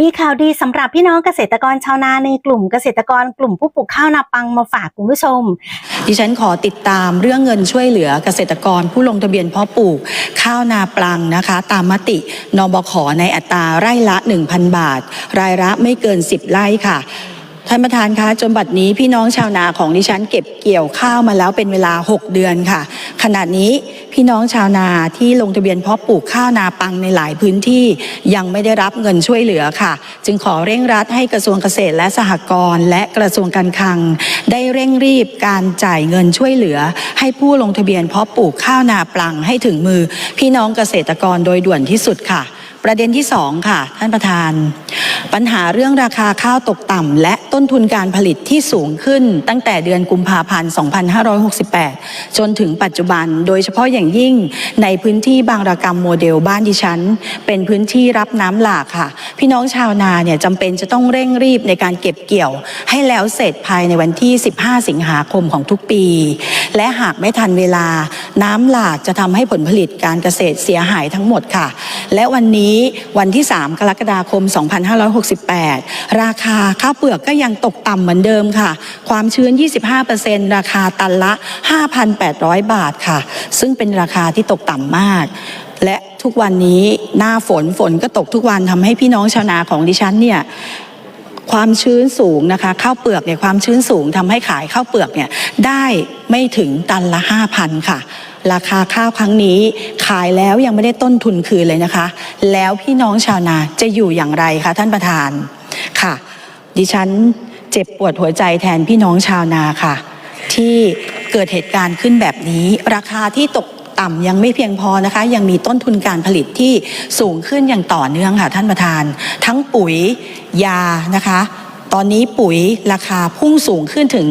มีข่าวดีสำหรับพี่น้องเกษตรกรชาวนาในกลุ่มเกษตรกรกลุ่มผู้ปลูกข้าวนาปังมาฝากคุณผู้ชม ดิฉันขอติดตามเรื่องเงินช่วยเหลือเกษตรกรผู้ลงทะเบียนเพาะปลูก ข้าวนาปลังนะคะ ตามมตินบขในอัตราไร่ละ 1,000 บาท รายละไม่เกิน 10 ไร่ค่ะ ท่านประธานคะจนบัดนี้พี่น้องชาวนาของดิฉันเก็บเกี่ยวข้าวมาแล้วเป็นเวลา 6 เดือนค่ะ ขณะนี้พี่น้องชาวนาที่ลงทะเบียนเพาะปลูกข้าวนาปังในหลายพื้นที่ยังไม่ได้รับเงินช่วยเหลือค่ะ จึงขอเร่งรัดให้กระทรวงเกษตรและสหกรณ์และกระทรวงการคลัง ได้เร่งรีบการจ่ายเงินช่วยเหลือ ให้ผู้ลงทะเบียนเพาะปลูกข้าวนาปังให้ถึงมือ พี่น้องเกษตรกรโดยด่วนที่สุดค่ะประเด็นที่ 2 ค่ะ ท่านประธาน ปัญหาเรื่องราคาข้าวตกต่ำและ ต้นทุนการผลิตที่สูงขึ้นตั้งแต่เดือนกุมภาพันธ์ 2568 จนถึงปัจจุบัน โดยเฉพาะอย่างยิ่งในพื้นที่บางระกรรมโมเดลบ้านดิฉัน เป็นพื้นที่รับน้ำหลากค่ะ พี่น้องชาวนาเนี่ยจำเป็นจะต้องเร่งรีบในการเก็บเกี่ยว ให้แล้วเสร็จภายในวันที่ 15 สิงหาคมของทุกปี และหากไม่ทันเวลาน้ำหลากจะทำให้ผลผลิตการเกษตรเสียหายทั้งหมดค่ะ และวันนี้วันที่ 3 กรกฎาคม 2568 ราคาข้าวเปลือกก็ยังตกต่ำเหมือนเดิมค่ะ ความชื้น 25%ราคาตันละ 5,800 บาทค่ะ ซึ่งเป็นราคาที่ตกต่ำมาก และทุกวันนี้หน้าฝนฝนก็ตกทุกวันทำให้พี่น้องชาวนาของดิฉันเนี่ยความชื้นสูงนะคะข้าวเปลือกเนี่ยความชื้นสูงทำให้ขายข้าวเปลือกเนี่ยได้ไม่ถึงตันละ5,000ค่ะราคาข้าวครั้งนี้ขายแล้วยังไม่ได้ต้นทุนคืนเลยนะคะ แล้วพี่น้องชาวนาจะอยู่อย่างไรคะท่านประธานค่ะ ดิฉันเจ็บปวดหัวใจแทนพี่น้องชาวนาค่ะ ที่เกิดเหตุการณ์ขึ้นแบบนี้ ราคาที่ตกต่ำยังไม่เพียงพอนะคะ ยังมีต้นทุนการผลิตที่สูงขึ้นอย่างต่อเนื่องค่ะท่านประธาน ทั้งปุ๋ยยานะคะ ตอนนี้ปุ๋ยราคาพุ่งสูงขึ้นถึง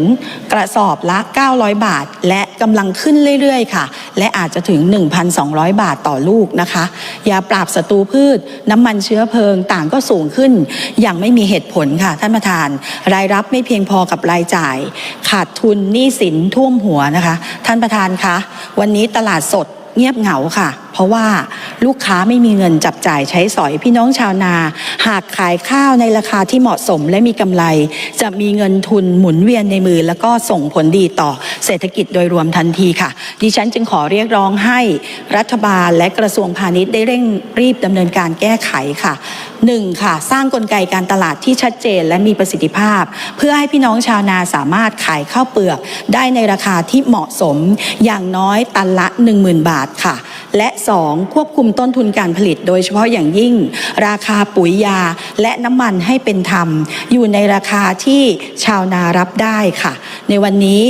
กระสอบละ 900 บาท และกำลังขึ้นเรื่อยๆ ค่ะ และอาจจะถึง 1,200 บาทต่อลูกนะคะ ยาปราบศัตรูพืช น้ำมันเชื้อเพลิงต่างก็สูงขึ้น อย่างไม่มีเหตุผลค่ะ ท่านประธาน รายรับไม่เพียงพอกับรายจ่าย ขาดทุนหนี้สินท่วมหัวนะคะ ท่านประธานคะวันนี้ตลาดสด เงียบเหงาค่ะ เพราะว่าลูกค้าไม่มีเงินจับจ่ายใช้สอยพี่น้องชาวนา หากขายข้าวในราคาที่เหมาะสมและมีกำไร จะมีเงินทุนหมุนเวียนในมือ แล้วก็ส่งผลดีต่อเศรษฐกิจโดยรวมทันทีค่ะ ดิฉันจึงขอเรียกร้องให้รัฐบาลและกระทรวงพาณิชย์ได้เร่งรีบดำเนินการแก้ไขค่ะ หนึ่งค่ะสร้างกลไกการตลาดที่ชัดเจนและมีประสิทธิภาพ เพื่อให้พี่น้องชาวนาสามารถขายข้าวเปลือก ได้ในราคาที่เหมาะสมอย่างน้อยตันละ 10,000 บาทค่ะ และ 2. ควบคุมต้นทุนการผลิต โดยเฉพาะอย่างยิ่ง ราคาปุ๋ยยาและน้ำมันให้เป็นธรรม อยู่ในราคาที่ชาวนารับได้ค่ะ ในวันนี้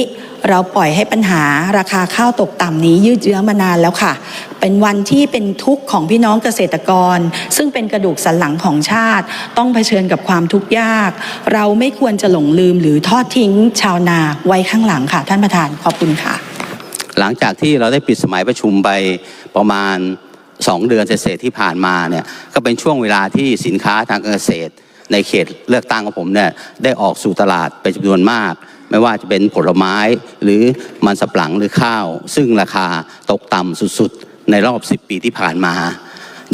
เราปล่อยให้ปัญหาราคาข้าวตกต่ำนี้ยืดเยื้อมานานแล้วค่ะ เป็นวันที่เป็นทุกข์ของพี่น้องเกษตรกร ซึ่งเป็นกระดูกสันหลังของชาติ ต้องเผชิญกับความทุกข์ยาก เราไม่ควรจะหลงลืมหรือทอดทิ้งชาวนาไว้ข้างหลังค่ะ ท่านประธานขอบคุณค่ะ หลังจากที่เราได้ปิดสมัยประชุมไปประมาณ 2 เดือนเศษที่ผ่านมาเนี่ยก็เป็นช่วงเวลาที่สินค้าทางเกษตร ในเขตเลือกตั้งของผมเนี่ยได้ออกสู่ตลาดเป็นจำนวนมาก ไม่ว่าจะเป็นผลไม้หรือมันสำปะหลังหรือข้าว ซึ่งราคาตกต่ำสุดๆ ในรอบ 10 ปีที่ผ่านมา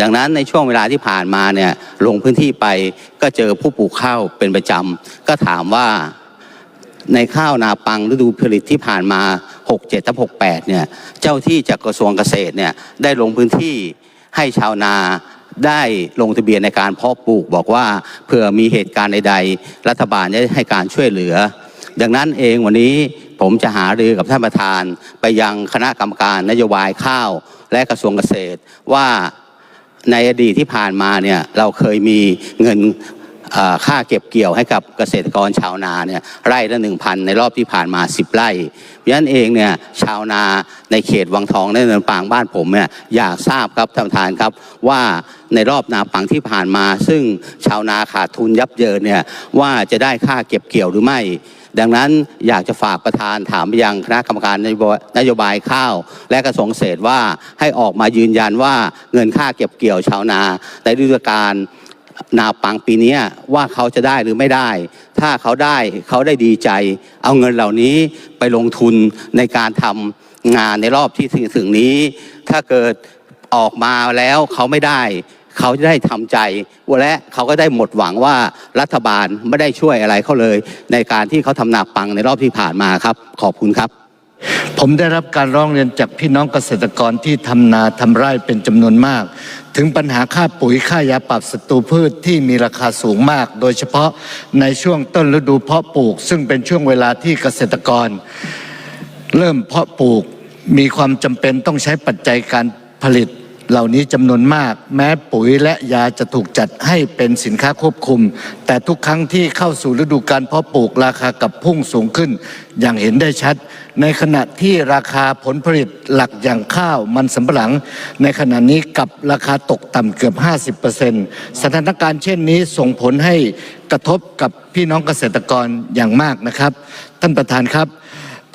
ดังนั้นในช่วงเวลาที่ผ่านมาเนี่ยลงพื้นที่ไปก็เจอผู้ปลูกข้าวเป็นประจำก็ถามว่าในข้าวนาปังฤดูผลิตที่ผ่านมา 67ทับ68เนี่ยเจ้าที่จากกระทรวงเกษตรเนี่ยได้ลงพื้นที่ให้ชาวนา ได้ลงทะเบียนในการเพาะปลูกบอกว่าเผื่อมีเหตุการณ์ใดๆ รัฐบาลจะให้การช่วยเหลือ ดังนั้นเองวันนี้ผมจะหารือกับท่านประธาน ไปยังคณะกรรมการนโยบายข้าวและกระทรวงเกษตรว่าในอดีตที่ผ่านมาเนี่ยเราเคยมีเงิน ค่าเก็บเกี่ยวให้กับเกษตรกรชาวนาเนี่ยไร่ละหนึ่งพันในรอบที่ผ่านมา 10 ไร่เพราะฉะนั้นเองเนี่ยชาวนาในเขตวังทองในเนินปางบ้านผมเนี่ยอยากทราบครับท่านประธานครับว่าในรอบนาปังที่ผ่านมา ซึ่งชาวนาขาดทุนยับเยินเนี่ยว่าจะได้ค่าเก็บเกี่ยวหรือไม่ดังนั้นอยากจะฝากประธานถามไปยังคณะกรรมการนโยบายนโยบายข้าว และกระทรวงเกษตรว่าให้ออกมายืนยันว่าเงินค่าเก็บเกี่ยวชาวนาในฤดูกาล นาปังปีนี้ว่าเขาจะได้หรือไม่ได้ ถ้าเขาได้เขาได้ดีใจ เอาเงินเหล่านี้ไปลงทุนในการทำงานในรอบที่ถึงถึงนี้ ถ้าเกิดออกมาแล้วเขาไม่ได้ เขาจะได้ทำใจและเขาก็ได้หมดหวังว่ารัฐบาลไม่ได้ช่วยอะไรเขาเลย ในการที่เขาทำนาปังในรอบที่ผ่านมาครับ ขอบคุณครับ ผมได้รับการร้องเรียนจากพี่น้องเกษตรกรที่ทำนาทำไร่เป็นจำนวนมาก ถึงปัญหาค่าปุ๋ยค่ายาปรับศัตรูพืชที่มีราคาสูงมาก โดยเฉพาะในช่วงต้นฤดูเพาะปลูก ซึ่งเป็นช่วงเวลาที่เกษตรกร เริ่มเพาะปลูกมีความจำเป็นต้องใช้ปัจจัยการผลิต เหล่านี้จำนวนมาก แม้ปุ๋ยและยาจะถูกจัดให้เป็นสินค้าควบคุม แต่ทุกครั้งที่เข้าสู่ฤดูการเพาะปลูกราคากับพุ่งสูงขึ้น อย่างเห็นได้ชัด ในขณะที่ราคาผลผลิตหลักอย่างข้าวมันสำปะหลัง ในขณะนี้กับราคาตกต่ำเกือบ 50%สถานการณ์เช่นนี้ส่งผลให้กระทบกับพี่น้องเกษตรกรอย่างมากนะครับ ท่านประธานครับ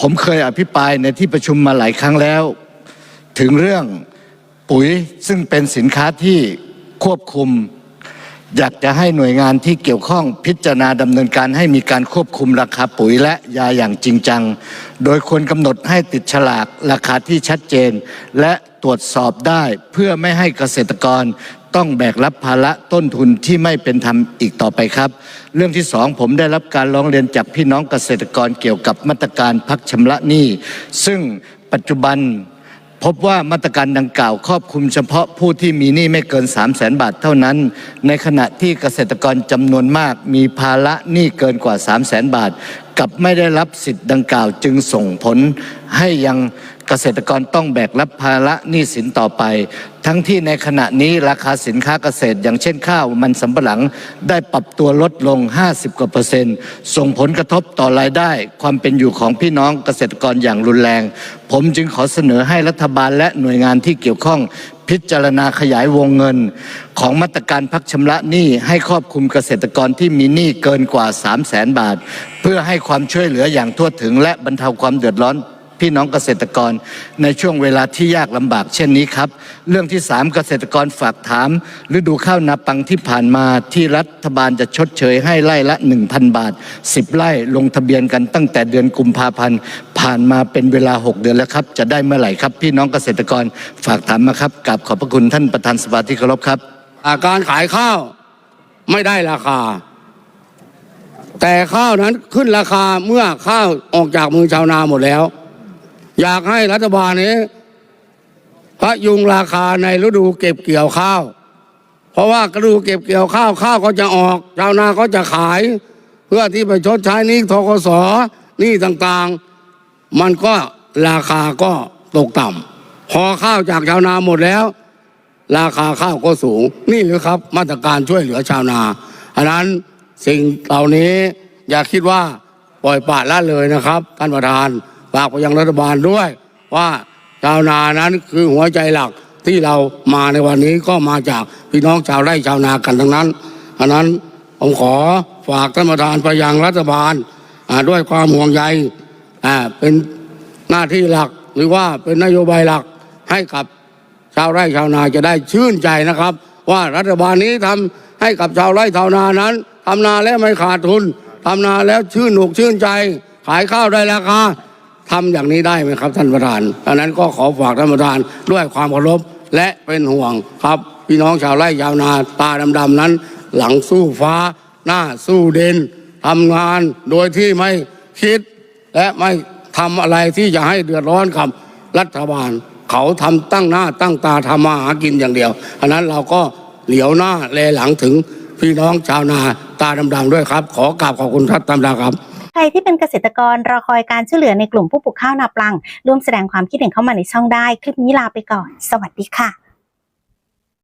ผมเคยอภิปรายในที่ประชุมมาหลายครั้งแล้ว ถึงเรื่อง ปุ๋ยซึ่งเป็นสินค้าที่ควบคุม อยากจะให้หน่วยงานที่เกี่ยวข้องพิจารณาดำเนินการให้มีการควบคุมราคาปุ๋ยและยาอย่างจริงจัง โดยควรกำหนดให้ติดฉลากราคาที่ชัดเจน และตรวจสอบได้เพื่อไม่ให้เกษตรกรต้องแบกรับภาระต้นทุนที่ไม่เป็นธรรมอีกต่อไปครับ เรื่องที่สองผมได้รับการร้องเรียนจากพี่น้องเกษตรกรเกี่ยวกับมาตรการพักชำระหนี้ ซึ่งปัจจุบัน พบว่ามาตรการดังกล่าวครอบคลุมเฉพาะผู้ที่มีหนี้ไม่เกิน 3 0 0แสนบาทเท่านั้น ในขณะที่เกษตรกรจำนวนมากมีภาระหนี้เกินกว่า 3 0 0แสนบาท กับไม่ได้รับสิทธิ์ดังกล่าวจึงส่งผลให้ยัง เกษตรกรต้องแบกรับภาระหนี้สินต่อไป ทั้งที่ในขณะนี้ราคาสินค้าเกษตร อย่างเช่นข้าวมันสำปะหลังได้ปรับตัวลดลง 50 กว่าเปอร์เซ็นต์ ส่งผลกระทบต่อรายได้ ความเป็นอยู่ของพี่น้องเกษตรกรอย่างรุนแรง ผมจึงขอเสนอให้รัฐบาลและหน่วยงานที่เกี่ยวข้องพิจารณาขยายวงเงิน ของมาตรการพักชำระหนี้ให้ครอบคลุมเกษตรกรที่มีหนี้เกินกว่า 3 0 0แสนบาท เพื่อให้ความช่วยเหลืออย่างทั่วถึงและบรรเทาความเดือดร้อน พี่น้องเกษตรกร ในช่วงเวลาที่ยากลำบากเช่นนี้ครับ เรื่องที่สามเกษตรกรฝากถาม ฤดูข้าวนาปังที่ผ่านมาที่รัฐบาลจะชดเชยให้ไร่ละ 1,000 บาท 10 ไร่ลงทะเบียนกันตั้งแต่เดือนกุมภาพันธ์ผ่านมาเป็นเวลา 6 เดือนแล้วครับ จะได้เมื่อไหร่ครับ พี่น้องเกษตรกรฝากถามมาครับกราบขอบพระคุณท่านประธานสภาที่เคารพครับอาการขายข้าวไม่ได้ราคา แต่ข้าวนั้นขึ้นราคาเมื่อข้าวออกจากมือชาวนาหมดแล้ว อยากให้รัฐบาลนี้พระยุงราคาในฤดูเก็บเกี่ยวข้าว เพราะว่าฤดูเก็บเกี่ยวข้าวข้าวก็จะออกชาวนาก็จะขาย เพื่อที่ไปชดใช้นี้ทกสหนี้ต่างๆ มันก็ราคาก็ตกต่ำพอข้าวจากชาวนาหมดแล้ว ราคาข้าวก็สูง นี่หรือครับมาตรการช่วยเหลือชาวนาอันนั้นสิ่งเหล่านี้อย่าคิดว่าปล่อยปละละเลยนะครับท่านประธาน ฝากไปยังรัฐบาลด้วย ว่าชาวนานั้นคือหัวใจหลักที่เรามาในวันนี้ก็มาจากพี่น้องชาวไร่ชาวนากันทั้งนั้นอันนั้นผมขอฝากท่านประธานไปยังรัฐบาลด้วยความห่วงใยอ่าเป็นหน้าที่หลักหรือว่าเป็นนโยบายหลักให้กับชาวไร่ชาวนาจะได้ชื่นใจนะครับ ว่ารัฐบาลนี้ทำให้กับชาวไร่ชาวนานั้นทำนาแล้วไม่ขาดทุนทำนาแล้วชื่นหนุกชื่นใจ ขายข้าวได้ราคา ทำอย่างนี้ได้ไหมครับท่านประธานดังนั้นก็ขอฝากท่านประธานด้วยความเคารพและเป็นห่วงครับ พี่น้องชาวไร่ชาวนาตาดำๆนั้น หลังสู้ฟ้า หน้าสู้เด่นทำงานโดยที่ไม่คิด และไม่ทำอะไรที่จะให้เดือดร้อนกับรัฐบาล เขาทำตั้งหน้าตั้งตาทำมาหากินอย่างเดียวอันนั้นเราก็เหลียวหน้าแลหลังถึงพี่น้องชาวนาตาดำๆด้วยครับ ขอกราบขอบคุณท่านตำราครับ รที่เป็นเกษตรกรรอคอยการช่วยเหลือในกลุ่มผู้ปลูกข้าวนาปลัง ร่วมแสดงความคิดเห็นเข้ามาในช่องได้ คลิปนี้ลาไปก่อน สวัสดีค่ะ